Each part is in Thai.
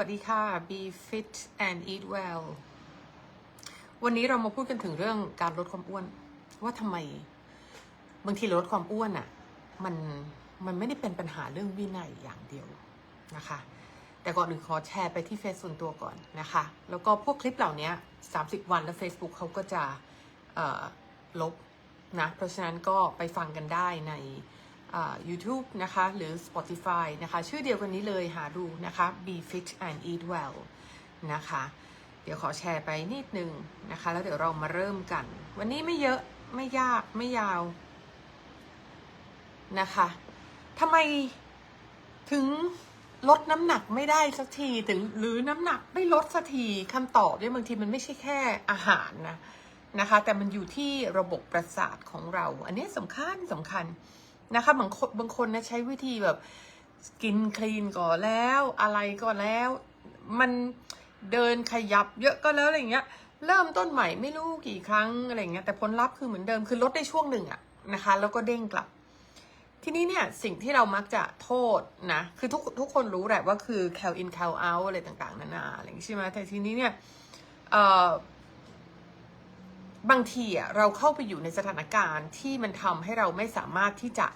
วัสดีค่ะ Be fit and eat well วันนี้เรามาพูดกันถึงเรื่องการลดความอ้วน ว่าทำไม บางทีลดความอ้วนอะ่ะ มันมันไม่ได้เป็นปัญหาเรื่องวินัยอย่างเดียวนะคะ แต่ก่อนอื่นขอแชร์ไปที่เฟซส่วนตัวก่อนนะคะ แล้วก็พวกคลิปเหล่านี้ 30 วันแล้ว Facebook เขาก็จะลบนะ เพราะฉะนั้นก็ไปฟังกันได้ใน YouTube นะคะ หรือ Spotify นะคะ ชื่อเดียวกันนี้เลยหาดูนะคะ Be Fit and Eat Well นะคะ เดี๋ยวขอแชร์ไปนิดนึงนะคะ แล้วเดี๋ยวเรามาเริ่มกัน วันนี้ไม่เยอะไม่ยากไม่ยาวนะคะทำไมถึงลดน้ำหนักไม่ได้สักทีถึงหรือน้ำหนักไม่ลดสักทีคำตอบเนี่ยบางทีมันไม่ใช่แค่อาหารนะนะคะ แต่มันอยู่ที่ระบบประสาทของเรา อันนี้สำคัญสำคัญ นะคะบางคนบางคนนะใช้วิธีแบบกินคลีนก่อนแล้ว อะไรก็แล้ว มันเดินขยับเยอะก็แล้วอะไรเงี้ย เริ่มต้นใหม่ไม่รู้กี่ครั้งอะไรเงี้ยแต่ผลลัพธ์คือเหมือนเดิมคือลดได้ช่วงหนึ่งอะนะคะ แล้วก็เด้งกลับ ทีนี้เนี่ยสิ่งที่เรามักจะโทษนะคือทุกทุกคนรู้แหละว่าคือ cal in cal out อะไรต่างๆนานาอะไรอย่างนี้ใช่ไหมแต่ทีนี้เนี่ยเอ่อบางทีอะเราเข้าไปอยู่ในสถานการณ์ที่มันทำให้เราไม่สามารถที่จะ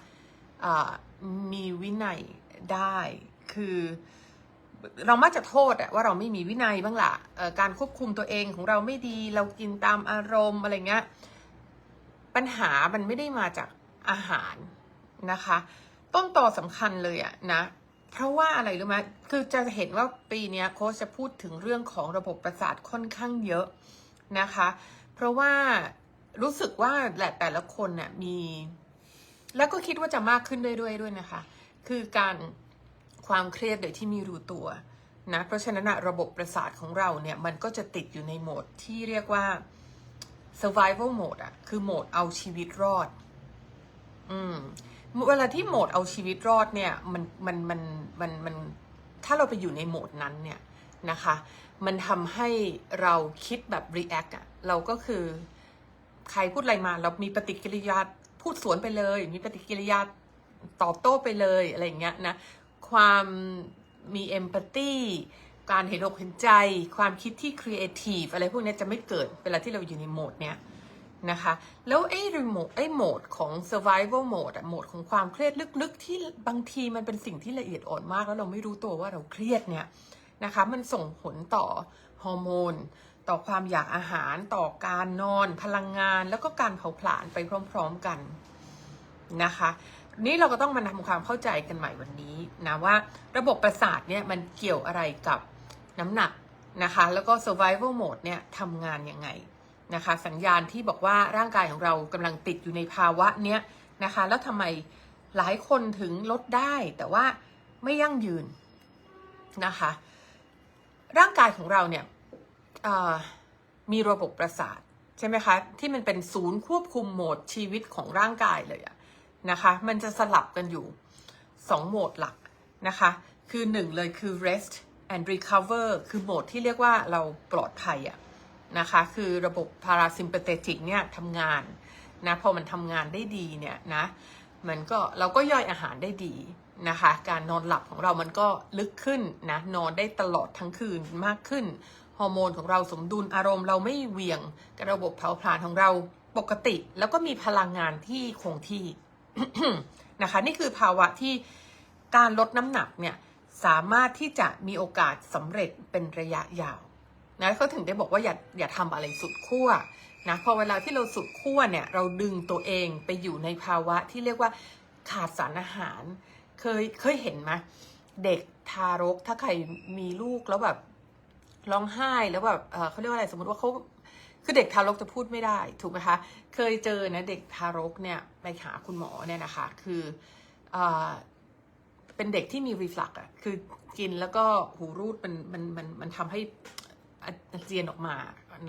มีวินัยได้ คือเรามักจะโทษอะว่าเราไม่มีวินัยบ้างละ่ะการควบคุมตัวเองของเราไม่ดี เรากินตามอารมณ์อะไรเงี้ย ปัญหามันไม่ได้มาจากอาหารนะคะ ต้นต่อสำคัญเลยอะนะ เพราะว่าอะไรรู้ไหมคือจะเห็นว่าปีนี้โค้ชจะพูดถึงเรื่องของระบบประสาทค่อนข้างเยอะนะคะ เพราะว่ารู้สึกว่าแหละแต่ละคนเนี่ยมี แล้วก็คิดว่าจะมากขึ้นเรื่อยๆด้วยนะคะ คือการความเครียดโดยที่มีรู้ตัวนะเพราะฉะนั้นระบบประสาทของเราเนี่ยมันก็จะติดอยู่ในโหมดที่เรียกว่า survival mode อะคือโหมดเอาชีวิตรอด อืม เวลาที่โหมดเอาชีวิตรอดเนี่ย มันมันมันมันมัน ถ้าเราไปอยู่ในโหมดนั้นเนี่ยนะคะ มันทำให้เราคิดแบบ react อะเราก็คือ ใครพูดอะไรมา เรามีปฏิกิริยา พูดสวนไปเลย มีปฏิกิริยาตอบโต้ไปเลยอะไรอย่างเงี้ยนะ ความมีเอมพัตตีการเห็นอกเห็นใจ ความคิดที่ครีเอทีฟอะไรพวกนี้จะไม่เกิดเวลาที่เราอยู่ในโหมดเนี้ยนะคะ แล้วไอ้รีโมทไอ้โหมดของ survival mode อะโหมดของความเครียดลึกๆ ที่บางทีมันเป็นสิ่งที่ละเอียดอ่อนมาก แล้วเราไม่รู้ตัวว่าเราเครียดเนี่ยนะคะ มันส่งผลต่อฮอร์โมน ต่อความอยากอาหารต่อการนอน พลังงานแล้วก็การเผาผลาญไปพร้อม ๆกันนะคะ นี่เราก็ต้องมาทำความเข้าใจกันใหม่วันนี้นะว่าระบบประสาทเนี่ยมันเกี่ยวอะไรกับน้ำหนักนะคะ แล้วก็ survival mode เนี่ยทำงานยังไงนะคะ สัญญาณที่บอกว่าร่างกายของเรากำลังติดอยู่ในภาวะเนี้ยนะคะ แล้วทำไมหลายคนถึงลดได้แต่ว่าไม่ยั่งยืนนะคะ ร่างกายของเราเนี่ย มีระบบประสาทใช่ไหมคะที่มันเป็นศูนย์ควบคุมโหมดชีวิตของร่างกายเลยอะนะคะมันจะสลับกันอยู่ 2 โหมดหลักนะคะคือ 1 เลยคือ rest and recover คือโหมดที่เรียกว่าเราปลอดภัยอะนะคะคือระบบ parasympathetic เนี่ยทำงานนะพอมันทำงานได้ดีเนี่ยนะมันก็เราก็ย่อยอาหารได้ดีนะคะการนอนหลับของเรามันก็ลึกขึ้นนะนอนได้ตลอดทั้งคืนมากขึ้น ฮอร์โมนของเราสมดุลอารมณ์เราไม่เหวี่ยงกับระบบเผาผลาญของเราปกติ แล้วก็มีพลังงานที่คงที่นะคะ นี่คือภาวะที่การลดน้ำหนักเนี่ยสามารถที่จะมีโอกาสสำเร็จเป็นระยะยาวนะเขาถึงได้บอกว่าอย่าอย่าทำอะไรสุดขั้วนะพอเวลาที่เราสุดขั้วเนี่ยเราดึงตัวเองไปอยู่ในภาวะที่เรียกว่าขาดสารอาหาร เคยเคยเห็นไหมเด็กทารกถ้าใครมีลูกแล้วแบบ ร้องไห้แล้วแบบเเขาเรียกว่าอะไรสมมติว่าเขาคือเด็กทารกจะพูดไม่ได้ถูกไหมคะ เคยเจอนะเด็กทารกเนี่ยไปหาคุณหมอเนี่ยนะคะ คืออเป็นเด็กที่มีรีฟลักอะคือกินแล้วก็หูรูดมันมันมันมันทำให้อาเจียนออกมา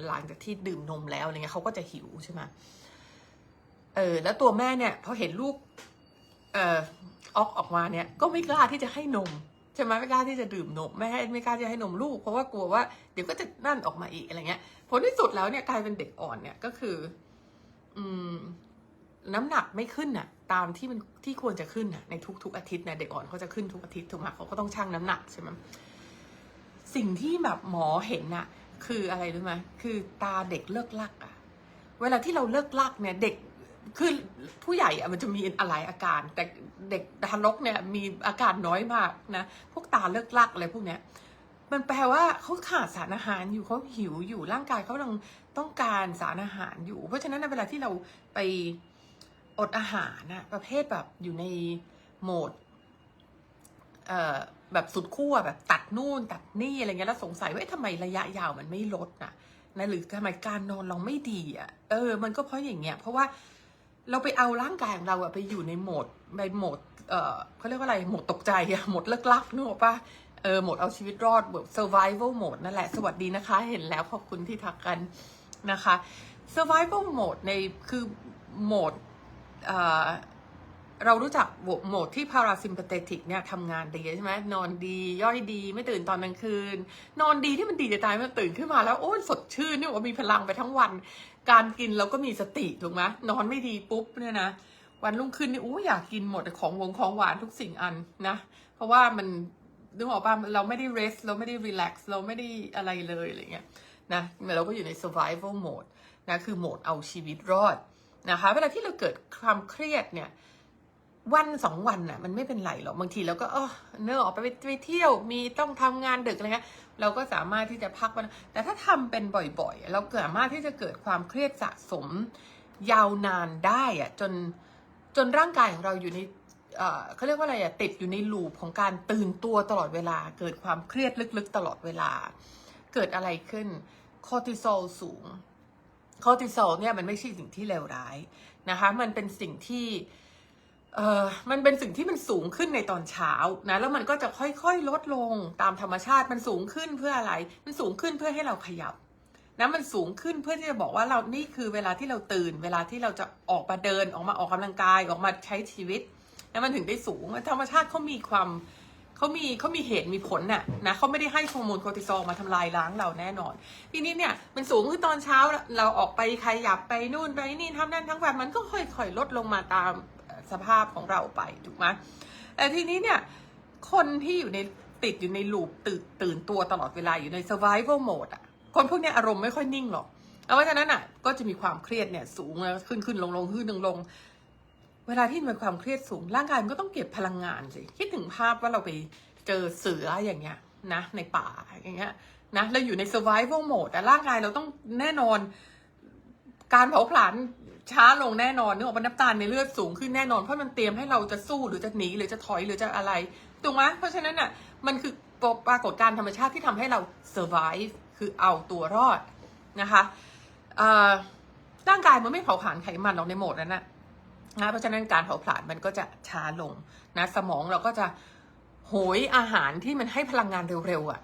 หลังจากที่ดื่มนมแล้วอะไรเงี้ยเขาก็จะหิวใช่ไหมเออแล้วตัวแม่เนี่ยพอเห็นลูกเอ่อออกออกมาเนี่ย ก็ไม่กล้าที่จะให้นม ใช่ไหมไม่กล้าที่จะดื่มนมไม่ให้ไม่กล้าที่จะให้นมลูก เพราะว่ากลัวว่าเดี๋ยวก็จะนั่นออกมาอีกอะไรเงี้ยผลที่สุดแล้วเนี่ยกลายเป็นเด็กอ่อนเนี่ยก็คือ อืม น้ำหนักไม่ขึ้นน่ะ ตามที่มันที่ควรจะขึ้นน่ะในทุกๆอาทิตย์นะเด็กอ่อนเขาจะขึ้นทุกอาทิตย์ถูกไหมเขาก็ต้องชั่งน้ำหนักใช่ไหมสิ่งที่แบบหมอเห็นน่ะ คืออะไรรู้ไหมคือตาเด็กเลิกลักอะเวลาที่เราเลิกลักเนี่ยเด็ก คือผู้ใหญ่อะมันจะมีอะไรอาการ แต่เด็กทารกเนี่ยมีอาการน้อยมากนะพวกตาเลิกลักอะไรพวกเนี้ยมันแปลว่าเขาขาดสารอาหารอยู่เขาหิวอยู่ร่างกายเขากำลังต้องการสารอาหารอยู่ เพราะฉะนั้นในเวลาที่เราไปอดอาหารนะประเภทแบบอยู่ในโหมดเอ่อแบบสุดขั้วแบบตัดนู่นตัดนี่อะไรเงี้ยแล้วสงสัยว่าทำไมระยะยาวมันไม่ลดนะนะหรือทำไมการนอนเราไม่ดีอะเออ มันก็เพราะอย่างเงี้ยเพราะว่า เราไปเอาร่างกายของเราอะไปอยู่ในโหมดในโหมดเอ่อเขาเรียกว่าอะไรโหมดตกใจอะโหมดเลิกลักนึกออกปะเออโหมดเอาชีวิตรอดแบบ survival mode นั่นแหละ สวัสดีนะคะ เห็นแล้วขอบคุณที่ทักกันนะคะ survival mode ในคือโหมดเอ่อเรารู้จักโหมดที่ parasympathetic เนี่ยทำงานดีใช่ไหมนอนดีย่อยดี ไม่ตื่นตอนกลางคืน นอนดีที่มันดีจะตายมันตื่นขึ้นมาแล้ว โอ้ยสดชื่นนี่ว่ามีพลังไปทั้งวัน การกินเราก็มีสติถูกไหมนอนไม่ดีปุ๊บเนี่ยนะวันรุ่งขึ้นนี่โอ้อยากกินหมดของวงของหวานทุกสิ่งอันนะ เพราะว่ามันนึกออกป่ะเราไม่ได้ rest เราไม่ได้ relax เราไม่ได้อะไรเลยอะไรเงี้ยนะเราก็อยู่ใน survival mode นะคือโหมดเอาชีวิตรอดนะคะ เวลาที่เราเกิดความเครียดเนี่ย วันสองวันน่ะมันไม่เป็นไรหรอกบางทีเราก็เออเนื้อออกไปไปเที่ยวมีต้องทำงานดึกอะไรเงี้ยเราก็สามารถที่จะพักวันแต่ถ้าทำเป็นบ่อยๆ เราสามารถที่จะเกิดความเครียดสะสม ยาวนานได้อะจนจนร่างกายของเราอยู่ในเอ่อเขาเรียกว่าอะไรอะติดอยู่ในลูปของการตื่นตัวตลอดเวลา เกิดความเครียดลึกๆ ตลอดเวลา เกิดอะไรขึ้นคอร์ติซอลสูงคอร์ติซอลเนี่ยมันไม่ใช่สิ่งที่เลวร้ายนะคะ มันเป็นสิ่งที่ เออมันเป็นสิ่งที่มันสูงขึ้นในตอนเช้านะ แล้วมันก็จะค่อยๆ ลดลงตามธรรมชาติ มันสูงขึ้นเพื่ออะไร มันสูงขึ้นเพื่อให้เราขยับนะมันสูงขึ้นเพื่อที่จะบอกว่าเรา นี่คือเวลาที่เราตื่น เวลาที่เราจะออกมาเดิน ออกมาออกกำลังกาย ออกมาใช้ชีวิตแล้วมันถึงได้สูง ธรรมชาติเขามีความเขามีเขามีเหตุมีผลน่ะนะเขาไม่ได้ให้ฮอร์โมนคอร์ติซอลมาทำลายล้างเราแน่นอน ทีนี้เนี่ยมันสูงขึ้นตอนเช้าเราออกไปขยับไปนู่นไปนี่ทำนั่นทั้งวันมันก็ค่อยๆลดลงมาตาม สภาพของเราไปถูกไหมแต่ทีนี้เนี่ย คนที่อยู่ในติดอยู่ในลูปตื่นตื่นตัวตลอดเวลาอยู่ใน survival mode อะคนพวกนี้อารมณ์ไม่ค่อยนิ่งหรอกแล้วเพราะฉะนั้นอะ ก็จะมีความเครียดเนี่ย สูงแล้วขึ้นขึ้นลงลงขึ้นลงลงเวลาที่มันความเครียดสูงร่างกายมันก็ต้องเก็บพลังงานสิคิดถึงภาพว่าเราไปเจอเสืออย่างเงี้ยนะในป่าอย่างเงี้ยนะเราอยู่ใน survival mode แต่ร่างกายเราต้องแน่นอน การเผาผลาญ ช้าลงแน่นอนเนื้อออกน้ำตาลในเลือดสูงขึ้นแน่นอนเพราะมันเตรียมให้เราจะสู้หรือจะหนีหรือจะถอยหรือจะอะไรถูกไหมเพราะฉะนั้นอะมันคือปรากฏการณ์ธรรมชาติที่ทำให้เรา survive คือเอาตัวรอดนะคะร่างกายมันไม่เผาผลาญไขมันหรอกในโหมดนั้นนะนะเพราะฉะนั้นการเผาผลาญมันก็จะช้าลงนะสมองเราก็จะโหยอาหารที่มันให้พลังงานเร็วๆอะ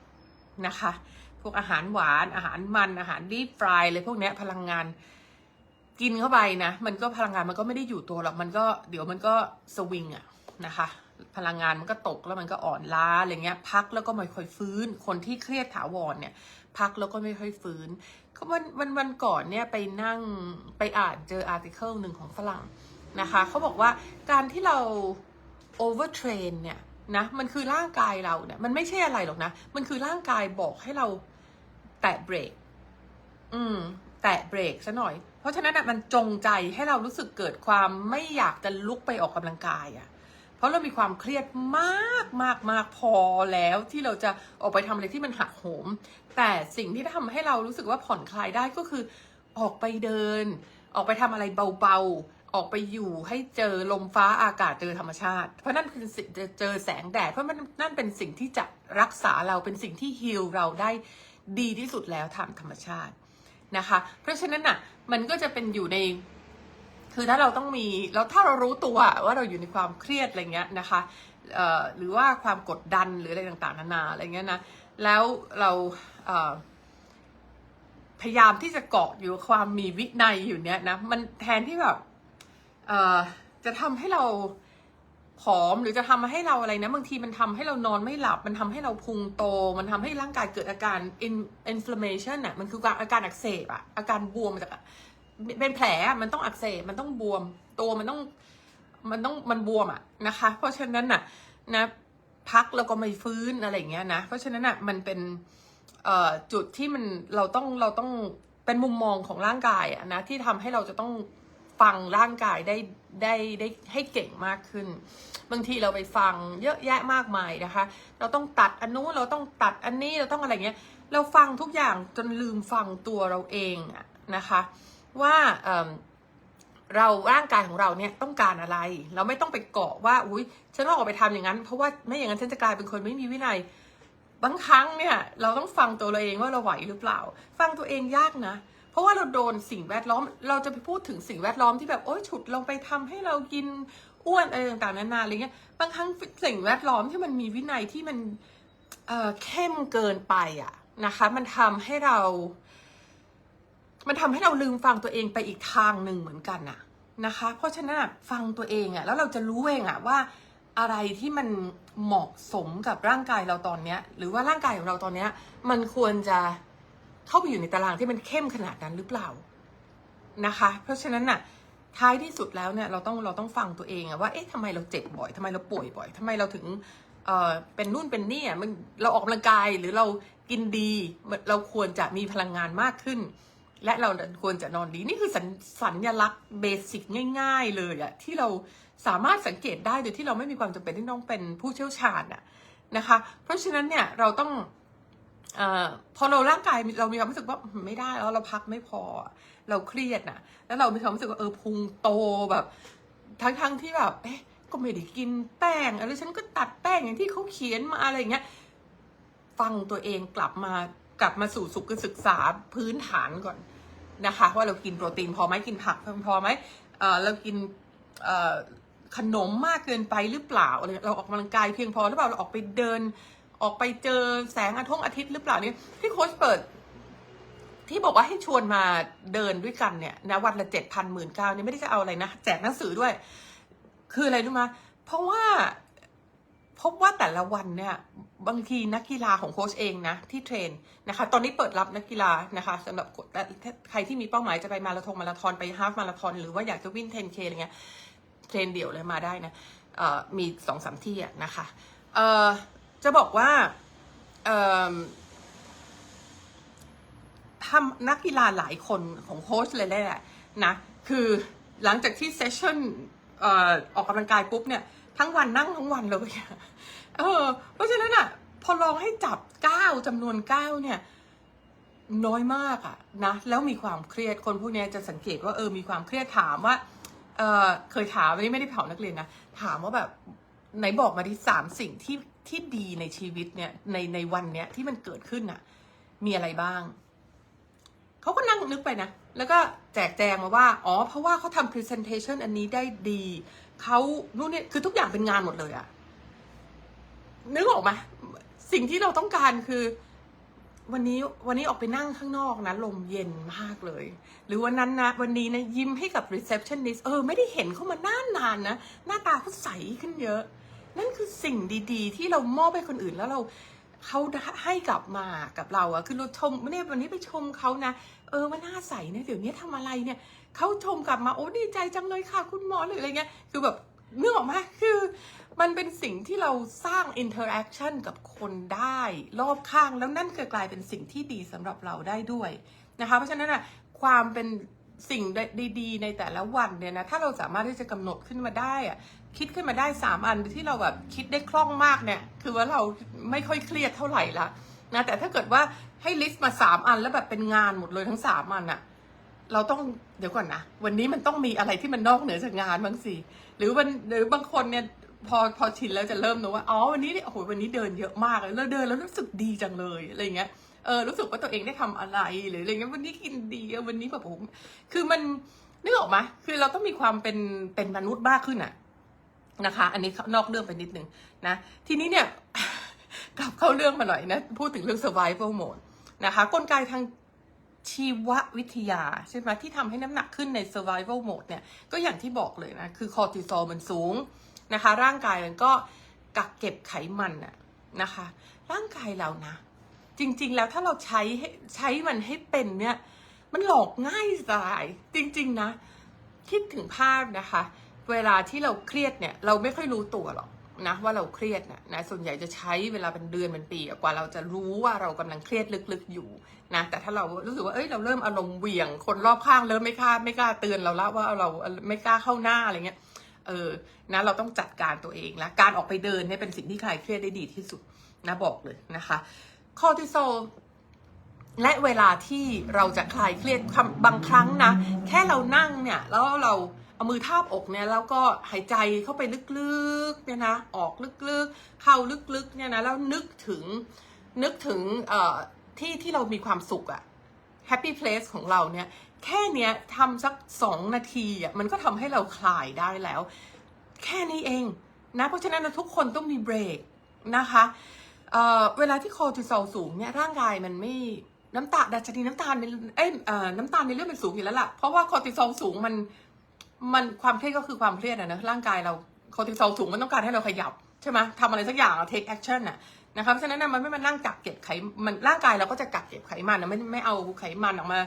นะคะ พวกอาหารหวานอาหารมันอาหารดีฟรายเลยพวกเนี้ยพลังงาน กินเข้าไปนะ มันก็พลังงานมันก็ไม่ได้อยู่ตัวหรอกมันก็เดี๋ยวมันก็สวิงอะนะคะ พลังงานมันก็ตกแล้วมันก็อ่อนล้าอะไรเงี้ย พักแล้วก็ไม่ค่อยฟื้น คนที่เครียดถาวรเนี่ย พักแล้วก็ไม่ค่อยฟื้นก็วันวันวันก่อนเนี่ยไปนั่งไปอ่านเจออาร์ติเคิลหนึ่งของฝรั่งนะคะเขาบอกว่าการที่เรา overtrain เนี่ยนะมันคือร่างกายเราเนี่ยมันไม่ใช่อะไรหรอกนะ มันคือร่างกายบอกให้เราแตะเบรกอืม แตะเบรกซะหน่อย เพราะฉะนั้นอะมันจงใจให้เรารู้สึกเกิดความไม่อยากจะลุกไปออกกำลังกายอะ เพราะเรามีความเครียดมากมากมากพอแล้วที่เราจะออกไปทำอะไรที่มันหักโหม แต่สิ่งที่ทำให้เรารู้สึกว่าผ่อนคลายได้ก็คือ ออกไปเดิน ออกไปทำอะไรเบาๆ ออกไปอยู่ให้เจอลมฟ้าอากาศเจอธรรมชาติ เพราะนั่นคือสิ่งจะเจอแสงแดด เพราะมันนั่นเป็นสิ่งที่จะรักษาเราเป็นสิ่งที่ฮิลเราได้ดีที่สุดแล้วทางธรรมชาติ นะคะ เพราะฉะนั้นอะมันก็จะเป็นอยู่ในคือถ้าเราต้องมีแล้วถ้าเรารู้ตัวว่าเราอยู่ในความเครียดอะไรเงี้ยนะคะหรือว่าความกดดันหรืออะไรต่างๆนานาอะไรเงี้ยนะแล้วเราพยายามที่จะเกาะอยู่ความมีวินัยอยู่เนี้ยนะมันแทนที่แบบจะทำให้เรา ผอมหรือจะทำให้เราอะไรนะ บางทีมันทำให้เรานอนไม่หลับ มันทำให้เราพุงโต มันทำให้ร่างกายเกิดอาการ inflammation อะมันคืออาการอักเสบอะอาการบวมจากเป็นแผลมันต้องอักเสบมันต้องบวม ตัวมันต้องมันต้องมันบวมอะนะคะ เพราะฉะนั้นน่ะนะพักแล้วก็ไม่ฟื้นอะไรอย่างเงี้ยนะ เพราะฉะนั้นอะมันเป็นจุดที่มันเราต้องเราต้องเป็นมุมมองของร่างกายอะนะที่ทำให้เราจะต้อง ฟังร่างกายได้ได้ได้ให้เก่งมากขึ้น บางทีเราไปฟังเยอะแยะมากมายนะคะ เราต้องตัดอันนู้นเราต้องตัดอันนี้เราต้องอะไรเงี้ย เราฟังทุกอย่างจนลืมฟังตัวเราเองนะคะ ว่าเเราร่างกายของเราเนี่ยต้องการอะไร เราไม่ต้องไปเกาะว่าอุ้ยฉันต้องออกไปทำอย่างนั้น เพราะว่าไม่อย่างนั้นฉันจะกลายเป็นคนไม่มีวินัยบางครั้งเนี่ยเราต้องฟังตัวเราเองว่าเราไหวหรือเปล่า ฟังตัวเองยากนะ ราะว่าเราโดนสิ่งแวดล้อม เราจะไปพูดถึงสิ่งแวดล้อมที่แบบโอ๊ยฉุดเราไปทำให้เรากินอ้วนอะไรต่างๆนานาอะไรเงี้ยบางครั้งสิ่งแวดล้อมที่มันมีวินัยที่มันเอ่อเข้มเกินไปอะนะคะ มันทำให้เรา มันทำให้เราลืมฟังตัวเองไปอีกทางหนึ่งเหมือนกันน่ะนะคะ เพราะฉะนั้นฟังตัวเองอะแล้วเราจะรู้เองอะว่าอะไรที่มันเหมาะสมกับร่างกายเราตอนเนี้ย หรือว่าร่างกายของเราตอนเนี้ย มันควรจะ เข้าไปอยู่ในตารางที่มันเข้มขนาดนั้นหรือเปล่านะคะ เพราะฉะนั้นน่ะท้ายที่สุดแล้วเนี่ยเราต้องเราต้องฟังตัวเองอะว่าเอ๊ะทำไมเราเจ็บบ่อยทำไมเราป่วยบ่อยทำไมเราถึงเอ่อเป็นนู่นเป็นนี่อะมันเราออกกำลังกายหรือเรากินดีเราควรจะมีพลังงานมากขึ้น และเราควรจะนอนดีนี่คือสัญสัญลักษณ์เบสิกง่าย ๆ เลยอะที่เราสามารถสังเกตได้โดยที่เราไม่มีความจำเป็นที่ต้องเป็นผู้เชี่ยวชาญอะนะคะ เพราะฉะนั้นเนี่ยเราต้อง อพอเราร่างกายเรามีความรู้สึกว่าไม่ได้แล้วเราพักไม่พอ เราเครียดนะแล้วเรามีความรู้สึกว่าเออพุงโตแบบ ทั้งๆที่แบบ เอ๊ะก็ไม่ได้กินแป้งอะไรฉันก็ตัดแป้งอย่างที่เขาเขียนมาอะไรอย่างเงี้ยฟังตัวเองกลับมากลับมาสู่สุขศึกษาพื้นฐานก่อนนะคะว่าเรากินโปรตีนพอไหมกินผักเพียงพอไหมเออเรากินเออขนมมากเกินไปหรือเปล่าอะไรเราออกกำลังกายเพียงพอหรือเปล่าเราออกไปเดิน ออกไปเจอแสงอาทิตย์อาทิตย์หรือเปล่าเนี่ยที่โค้ชเปิด ที่บอกว่าให้ชวนมาเดินด้วยกันเนี่ยนะวันละเจ็ดพันหมื่นเก้านี่ไม่ได้จะเอาอะไรนะแจกหนังสือด้วย คืออะไรรู้ไหมเพราะว่าพบว่าแต่ละวันเนี่ยบางทีนักกีฬาของโค้ชเองนะ ที่เทรนนะคะ ตอนนี้เปิดรับนักกีฬานะคะสำหรับใครที่มีเป้าหมายจะไปมาราธอนมาราธอนไปฮาฟมาราธอนหรือว่าอยากจะวิ่ง 10K อะไรเงี้ยเทรนเดี่ยวเลยมาได้นะมีสองสามที่นะคะเอ่อ จะบอกว่าทำนักกีฬาหลายคนของโค้ชเลยแหละนะ คือหลังจากที่เซสชั่นออกกำลังกายปุ๊บเนี่ย ทั้งวันนั่งทั้งวันเลยเออ เพราะฉะนั้นอะ พอลองให้จับเก้าจำนวนเก้าเนี่ย น้อยมากอะนะ แล้วมีความเครียดคนพวกนี้จะสังเกตว่าเออมีความเครียดถามว่าเออเคยถามวันนี้ไม่ได้เผานักเรียนนะ ถามว่าแบบไหนบอกมาที่สามสิ่งที่ ที่ดีในชีวิตเนี่ยในในวันเนี้ยที่มันเกิดขึ้นอะมีอะไรบ้าง เขาก็นั่งนึกไปนะ แล้วก็แจกแจงมาว่า อ๋อ เพราะว่าเขาทำ presentation อันนี้ได้ดี เขานู่นนี่คือทุกอย่างเป็นงานหมดเลยอะนึกออกไหมสิ่งที่เราต้องการคือ วันนี้วันนี้ออกไปนั่งข้างนอกนะ ลมเย็นมากเลย หรือวันนั้นนะ วันนี้นะ ยิ้มให้กับ receptionist เออ ไม่ได้เห็นเขามานานนานนะ หน้าตาเขาใสขึ้นเยอะ นั่นคือสิ่งดีๆ ที่เรามอบให้คนอื่นแล้วเราเขาให้กลับมากับเราอะคือเราชมเนี่ยวันนี้ไปชมเขานะ เออว่าน้าใสเนี่ยเดี๋ยวนี้ทำอะไรเนี่ยเขาชมกลับมาโอ้ดีใจจังเลยค่ะ คุณหมอหรืออะไรเงี้ยคือแบบนึกออกไหมคือมันเป็นสิ่งที่เราสร้างอินเทอร์แอคชั่นกับคนได้รอบข้างแล้วนั่นก็กลายเป็นสิ่งที่ดีสำหรับเราได้ด้วยนะคะ เพราะฉะนั้นอะความเป็น สิ่งดีๆ ในแต่ละวันเนี่ยนะถ้าเราสามารถที่จะกำหนดขึ้นมาได้อะคิดขึ้นมาได้สามอันที่เราแบบคิดได้คล่องมากเนี่ย คือว่าเราไม่ค่อยเครียดเท่าไหร่ละนะแต่ถ้าเกิดว่าให้ลิสต์มาสามอันแล้วแบบเป็นงานหมดเลยทั้งสามอันอะเราต้องเดี๋ยวก่อนนะ วันนี้มันต้องมีอะไรที่มันนอกเหนือจากงานบางสิหรือวันหรือบางคนเนี่ยพอพอชินแล้วจะเริ่มนะว่าอ๋อวันนี้เนี่ยโอ้โหวันนี้เดินเยอะมากเลยแล้วเดินแล้วรู้สึกดีจังเลยอะไรเงี้ย เออรู้สึกว่าตัวเองได้ทำอะไรหรืออะไรเงี้ยวันนี้กินดีวันนี้แบบผมคือมันนึกออกไหมคือเราต้องมีความเป็นเป็นมนุษย์มากขึ้นอะนะคะ อันนี้นอกเรื่องไปนิดนึงนะ ทีนี้เนี่ยกลับเข้าเรื่องมาหน่อยนะ พูดถึงเรื่อง survival mode นะคะ กลไกทางชีววิทยาใช่ไหมที่ทำให้น้ำหนักขึ้นใน survival mode เนี่ย ก็อย่างที่บอกเลยนะ คือคอร์ติซอลมันสูงนะคะ ร่างกายมันก็กักเก็บไขมันน่ะนะคะ ร่างกายเรานะ จริง ๆ แล้วถ้าเราใช้ใช้มันให้เป็นเนี่ย มันหลอกง่ายสาย จริง ๆ นะ คิดถึงภาพนะคะ เวลาที่เราเครียดเนี่ย เราไม่ค่อยรู้ตัวหรอกนะว่าเราเครียดนะนะส่วนใหญ่จะใช้เวลาเป็นเดือนเป็นปีกว่าเราจะรู้ว่าเรากำลังเครียดลึกๆอยู่นะแต่ถ้าเรารู้สึกว่าเอ้ยเราเริ่มอารมณ์เหวี่ยง คนรอบข้างเริ่มไม่กล้าไม่กล้าเตือนเราละว่าเราไม่กล้าเข้าหน้าอะไรเงี้ยเออนะเราต้องจัดการตัวเองแล้วการออกไปเดินเนี่ยเป็นสิ่งที่คลายเครียดได้ดีที่สุดนะบอกเลยนะคะ คอร์ติซอลและเวลาที่เราจะคลายเครียดบางครั้งนะ แค่เรานั่งเนี่ย แล้วเราเอามือทาบอกเนี่ยแล้วก็หายใจเข้าไปลึกๆเนี่ยนะออกลึกๆ เข้าลึกๆเนี่ยนะแล้วนึกถึงนึกถึงที่ที่เรามีความสุขอะ happy place ของเราเนี่ย แค่เนี้ยทำสักสองนาทีอะมันก็ทำให้เราคลายได้แล้ว แค่นี้เองนะ เพราะฉะนั้นนะทุกคนต้องมีเบรกนะคะ เอ่อเวลาที่คอร์ติซอลสูงเนี่ยร่างกายมันไม่น้ำตาลดัชนีน้ำตาลในเอ้ยเอ่อน้ำตาลในเลือดมันสูงอยู่แล้วล่ะเพราะว่าคอร์ติซอลสูงมันมันความเครียดก็คือความเครียดอะนะร่างกายเราคอร์ติซอลสูงมันต้องการให้เราขยับใช่ไหมทำอะไรสักอย่าง take action อะนะคะเพราะฉะนั้นนะมันไม่มานั่งกักเก็บไขมันร่างกายเราก็จะกักเก็บไขมันนะไม่ไม่เอาไขมันออกมา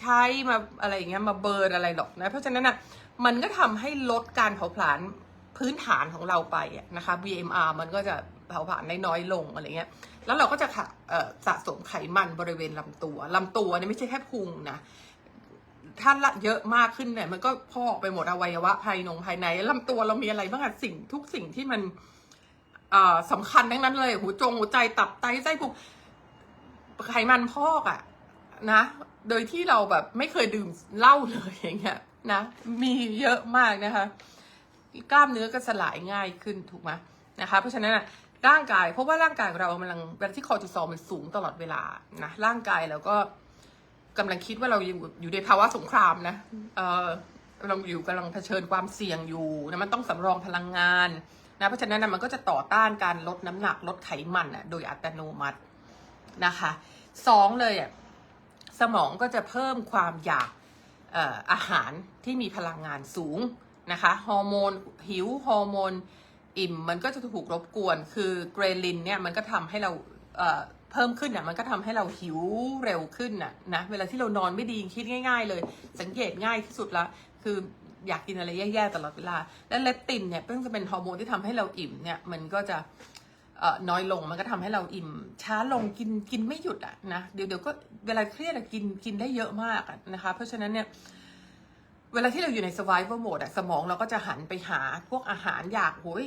ใช้มาอะไรอย่างเงี้ยมาเบิร์นอะไรหรอกนะเพราะฉะนั้นนะมันก็ทำให้ลดการเผาผลาญพื้นฐานของเราไปนะคะ BMR มันก็จะ เผาผลาญได้น้อยลงอะไรเงี้ย แล้วเราก็จะค่ะสะสมไขมันบริเวณลำตัวลำตัวเนี่ยไม่ใช่แค่พุงนะถ้าละเยอะมากขึ้นเนี่ยมันก็พอกไปหมดอวัยวะภายนงภายในลำตัวเรามีอะไรบ้างอะสิ่งทุกสิ่งที่มันเอ่อสำคัญทั้งนั้นเลยหูจงหัวใจตับไตไส้พุงไขมันพอกอะนะ โดยที่เราแบบไม่เคยดื่มเหล้าเลยอย่างเงี้ยนะมีเยอะมากนะคะ กล้ามเนื้อก็สลายง่ายขึ้นถูกไหมนะคะ เพราะฉะนั้นนะ ร่างกาย เพราะว่าร่างกายของเรามันกำลังเวลาที่คอร์ติซอลมันสูงตลอดเวลานะร่างกายเราก็กำลังคิดว่าเราอยู่อยู่ในภาวะสงครามนะ เออเราอยู่กำลังเผชิญความเสี่ยงอยู่นะมันต้องสำรองพลังงานนะเพราะฉะนั้นนะมันก็จะต่อต้านการลดน้ำหนักลดไขมันอะ โดยอัตโนมัตินะคะสองเลยอะสมองก็จะเพิ่มความอยากอาหารที่มีพลังงานสูงนะคะฮอร์โมนหิวฮอร์โมน อิ่ม มันก็จะถูกรบกวน คือเกรลินเนี่ยมันก็ทำให้เราเอ่อเพิ่มขึ้นอะมันก็ทำให้เราหิวเร็วขึ้นน่ะนะเวลาที่เรานอนไม่ดีคิดง่าย ๆ เลย สังเกตง่ายที่สุดละคืออยากกินอะไรแย่ๆตลอดเวลา และเลปตินเนี่ยเพิ่งจะเป็นฮอร์โมนที่ทำให้เราอิ่มเนี่ยมันก็จะเอ่อน้อยลงมันก็ทำให้เราอิ่ม ช้าลงกินกินไม่หยุดอะนะเดี๋ยวเดี๋ยวก็เวลาเครียดอะกินกินได้เยอะมากนะคะ เพราะฉะนั้นเนี่ยเวลาที่เราอยู่ใน survival mode อะสมองเราก็จะหันไปหาพวกอาหารอยากโอ้ย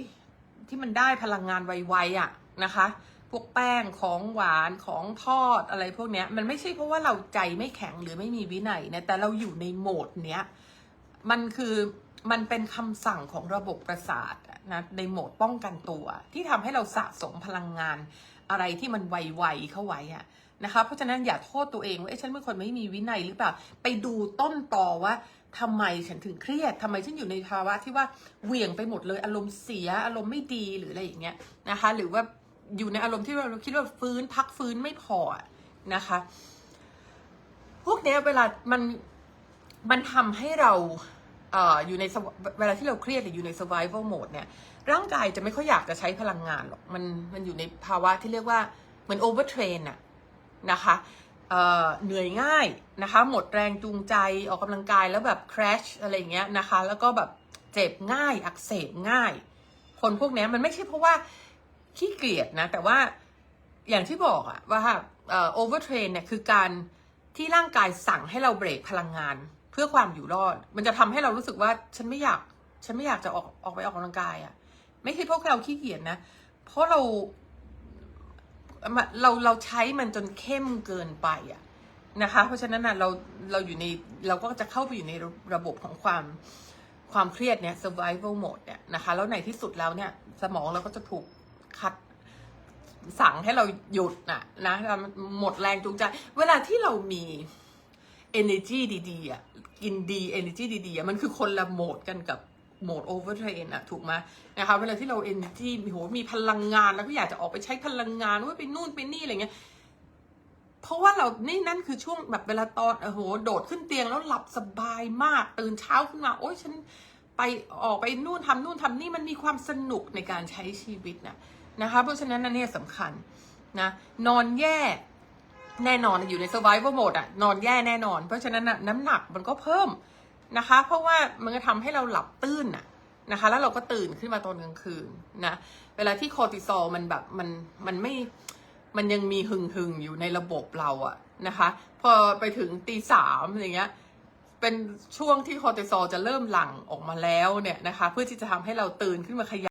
ที่มันได้พลังงานไวๆอะนะคะ พวกแป้งของหวานของทอดอะไรพวกเนี้ย มันไม่ใช่เพราะว่าเราใจไม่แข็งหรือไม่มีวินัยนะแต่เราอยู่ในโหมดเนี้ยมันคือมันเป็นคำสั่งของระบบประสาทนะในโหมดป้องกันตัว ที่ทำให้เราสะสมพลังงานอะไรที่มันไวๆเข้าไว้อะนะคะ เพราะฉะนั้นอย่าโทษตัวเองว่าเอ๊ะฉันเป็นคนไม่มีวินัยหรือเปล่า ไปดูต้นตอว่า ทำไมฉันถึงเครียดทำไมฉันอยู่ในภาวะที่ว่าเหวี่ยงไปหมดเลยอารมณ์เสียอารมณ์ไม่ดีหรืออะไรอย่างเงี้ยนะคะ หรือว่าอยู่ในอารมณ์ที่เราคิดว่าฟื้นพักฟื้นไม่พอนะคะ พวกเนี้ยเวลามันมันทำให้เราเอ่ออยู่ในเวลาที่เราเครียดหรืออยู่ใน survival mode เนี่ย ร่างกายจะไม่ค่อยอยากจะใช้พลังงานหรอกมันมันอยู่ในภาวะที่เรียกว่าเหมือน overtrain อะนะคะ เหนื่อยง่ายนะคะ หมดแรงจูงใจออกกำลังกายแล้วแบบ crash อะไรเงี้ยนะคะ แล้วก็แบบเจ็บง่ายอักเสบง่าย คนพวกนี้มันไม่ใช่เพราะว่าขี้เกียจนะ แต่ว่าอย่างที่บอกอะว่าเอ่อ overtrain เนี่ยคือการที่ร่างกายสั่งให้เราเบรกพลังงานเพื่อความอยู่รอด มันจะทำให้เรารู้สึกว่าฉันไม่อยาก ฉันไม่อยากจะออกออกไปออกกำลังกายอะไม่ใช่เพราะเราขี้เกียจนะ เพราะเรา เราเราใช้มันจนเข้มเกินไปอะนะคะ เพราะฉะนั้นนะเราเราอยู่ในเราก็จะเข้าไปอยู่ในระบบของความความเครียดเนี่ย survival mode เนี่ยนะคะแล้วในที่สุดแล้วเนี่ย สมองเราก็จะถูกคัดสั่งให้เราหยุดนะนะหมดแรงจูงใจ เวลาที่เรามี energy ดีๆอะกินดี energy ดีๆอะมันคือคนละโหมดกันกับ โหมด overtrain อะถูกไหมนะคะเวลาที่เรา energy มีโหมีพลังงานแล้วก็อยากจะออกไปใช้พลังงานว่าไปนู่นไปนี่อะไรเงี้ยเพราะว่าเรานี่นั่นคือช่วงแบบเวลาตอนโอ้โหโดดขึ้นเตียงแล้วหลับสบายมากตื่นเช้าขึ้นมา โอ๊ยฉันไปออกไปนู่นทำนู่นทำนี่มันมีความสนุกในการใช้ชีวิตนะนะคะเพราะฉะนั้นนั่นเนี่ยสำคัญนะนอนแย่แน่นอนอยู่ใน survival mode อะนอนแย่แน่นอน เพราะฉะนั้นน่ะน้ำหนักมันก็เพิ่ม นะคะ เพราะว่ามันก็ทำให้เราหลับตื้นอะนะคะ แล้วเราก็ตื่นขึ้นมาตอนกลางคืนนะ เวลาที่คอร์ติซอลมันแบบมันมันไม่มันยังมีหึงหึงอยู่ในระบบเราอะนะคะ พอไปถึงตีสามอย่างเงี้ยเป็นช่วงที่คอร์ติซอลจะเริ่มหลั่งออกมาแล้วเนี่ยนะคะ เพื่อที่จะทำให้เราตื่นขึ้นมาขยับ